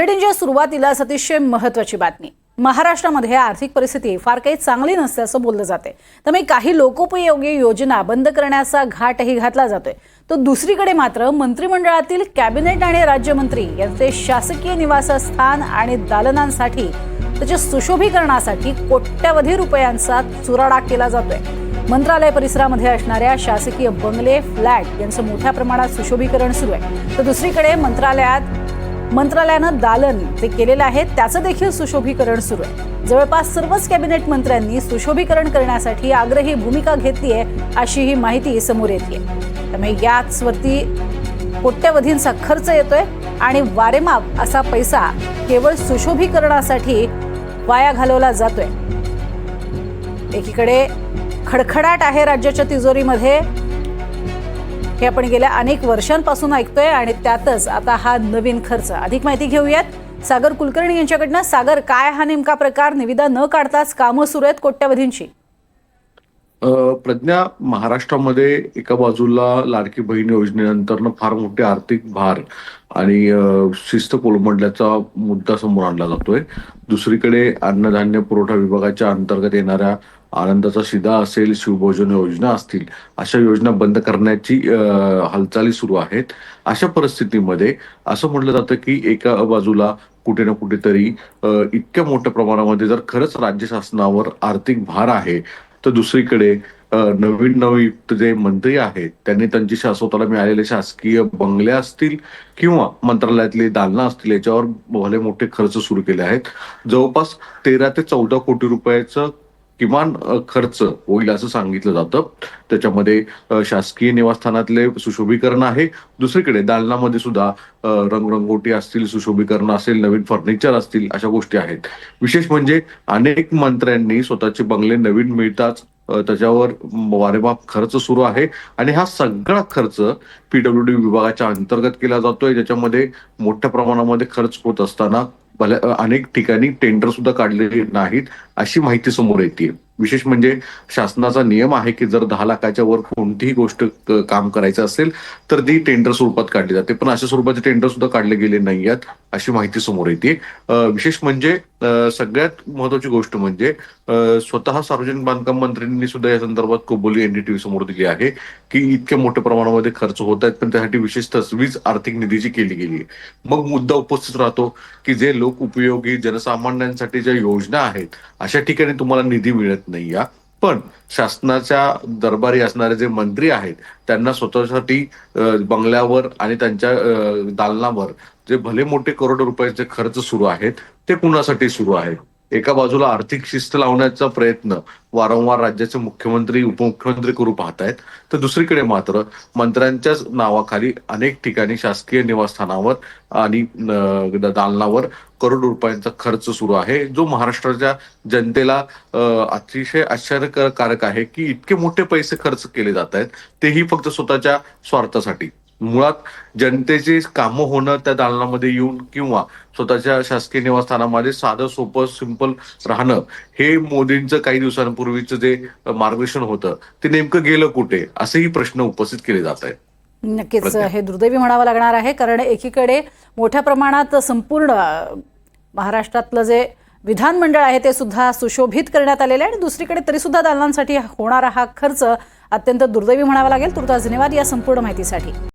बुलेटिनच्या सुरुवातीलाच अतिशय महत्वाची बातमी. महाराष्ट्रामध्ये आर्थिक परिस्थिती फार काही चांगली नसते असं बोललं जाते. त्यामुळे काही लोकोपयोगी योजना बंद करण्याचा घाटही घातला जातोय. तर दुसरीकडे मात्र मंत्रिमंडळातील कॅबिनेट आणि राज्यमंत्री यांचे शासकीय निवासस्थान आणि दालनांसाठी त्याच्या सुशोभीकरणासाठी कोट्यवधी रुपयांचा चुराडा केला जातोय. मंत्रालय परिसरामध्ये असणाऱ्या शासकीय बंगले फ्लॅट यांचं मोठ्या प्रमाणात सुशोभीकरण सुरू आहे. तर दुसरीकडे मंत्रालयात मंत्रालयानं दालन जे केलेलं आहे त्याचं देखील सुशोभीकरण सुरू आहे. जवळपास सर्वच कॅबिनेट मंत्र्यांनी सुशोभीकरण करण्यासाठी आग्रही भूमिका घेतली आहे अशी ही माहिती समोर येते त्यामुळे याच वरती कोट्यवधींचा खर्च येतोय आणि वारेमाप असा पैसा केवळ सुशोभीकरणासाठी वाया घालवला जातोय. एकीकडे खडखडाट आहे राज्याच्या तिजोरीमध्ये हे आपण गेल्या अनेक वर्षांपासून ऐकतोय आणि त्यातच आता हा नवीन खर्च. अधिक माहिती घेऊयात. सागर कुलकर्णी यांच्याकडनं. सागर काय हा नेमका प्रकार? निविदा न काढताच कामं सुरू आहेत कोट्यवधींची. प्रज्ञा महाराष्ट्रामध्ये एका बाजूला लाडकी बहीण योजनेनंतर फार मोठे आर्थिक भार आणि शिस्त कोलमडल्याचा मुद्दा समोर आणला जातोय. दुसरीकडे अन्नधान्य पुरवठा विभागाच्या अंतर्गत येणाऱ्या आनंदाचा शिदा असेल शिवभोजन योजना असतील अशा योजना बंद करण्याची हालचाली सुरू आहेत. अशा परिस्थितीमध्ये असं म्हटलं जातं की एका बाजूला कुठे ना कुठेतरी इतक्या मोठ्या प्रमाणामध्ये जर खरंच राज्य शासनावर आर्थिक भार आहे तर दुसरीकडे नवीन नवयुक्त जे मंत्री आहेत त्यांनी त्यांची शासवताला मिळालेले शासकीय बंगले असतील किंवा मंत्रालयातले दालना असतील याच्यावर भले मोठे खर्च सुरू केले आहेत. जवळपास तेरा ते चौदा कोटी रुपयाचं किमान खर्च होईल असं सांगितलं जातं. त्याच्यामध्ये शासकीय निवासस्थानातले सुशोभीकरण आहे. दुसरीकडे दालनामध्ये सुद्धा रंगरंगोटी असतील सुशोभीकरण असेल नवीन फर्निचर असतील अशा गोष्टी आहेत. विशेष म्हणजे अनेक मंत्र्यांनी स्वतःचे बंगले नवीन मिळताच त्याच्यावर वारेमाप खर्च सुरू आहे. आणि हा सगळा खर्च पीडब्ल्यूडी विभागाच्या अंतर्गत केला जातोय. ज्याच्यामध्ये मोठ्या प्रमाणामध्ये खर्च होत असताना भल्या अनेक ठिकाणी टेंडर सुद्धा काढलेले नाहीत अशी माहिती समोर येते. विशेष म्हणजे शासनाचा नियम आहे की जर दहा लाखाच्या वर कोणतीही गोष्ट काम करायचं असेल तर ती टेंडर स्वरूपात काढली जाते. पण अशा स्वरूपाचे टेंडर सुद्धा काढले गेले नाही आहेत अशी माहिती समोर येते. विशेष म्हणजे सगळ्यात महत्वाची गोष्ट म्हणजे स्वतः सार्वजनिक बांधकाम मंत्र्यांनी सुद्धा या संदर्भात कबुली एनडीटीव्ही समोर दिली आहे की इतक्या मोठ्या प्रमाणामध्ये खर्च होत आहेत पण त्यासाठी विशेष तजवीज आर्थिक निधीची केली गेली आहे. मग मुद्दा उपस्थित राहतो की जे लोक उपयोगी जनसामान्यांसाठी ज्या योजना आहेत अशा ठिकाणी तुम्हाला निधी मिळत नाही या पण शासनाच्या दरबारी असणारे जे मंत्री आहेत त्यांना स्वतःसाठी बंगल्यावर आणि त्यांच्या दालनावर जे भले मोठे करोड रुपयाचे खर्च सुरू आहेत ते कुणासाठी सुरू आहेत? एका बाजूला आर्थिक शिस्त लावण्याचा प्रयत्न वारंवार राज्याचे मुख्यमंत्री उपमुख्यमंत्री करू पाहतायत तर दुसरीकडे मात्र मंत्र्यांच्याच नावाखाली अनेक ठिकाणी शासकीय निवासस्थानावर आणि दालनावर करोड रुपयांचा खर्च सुरू आहे जो महाराष्ट्राच्या जनतेला अतिशय आश्चर्यकारक आहे की इतके मोठे पैसे खर्च केले जात आहेत तेही फक्त स्वतःच्या स्वार्थासाठी. मुळात जनतेची कामं होणं त्या दालनामध्ये येऊन किंवा स्वतःच्या शासकीय निवासस्थानामध्ये साधं सोपं सिंपल राहणं हे मोदींचं काही दिवसांपूर्वीचं जे मार्गदर्शन होतं ते नेमकं गेलं कुठे? असेही प्रश्न उपस्थित केले जात आहेत. नक्कीच. हे दुर्दैवी म्हणावं लागणार आहे कारण एकीकडे मोठ्या प्रमाणात संपूर्ण महाराष्ट्रातलं जे विधानमंडळ आहे ते सुद्धा सुशोभित करण्यात आलेलं आहे आणि दुसरीकडे तरी सुद्धा दालनांसाठी होणारा हा खर्च अत्यंत दुर्दैवी म्हणावा लागेल. तुर्तास धन्यवाद या संपूर्ण माहितीसाठी.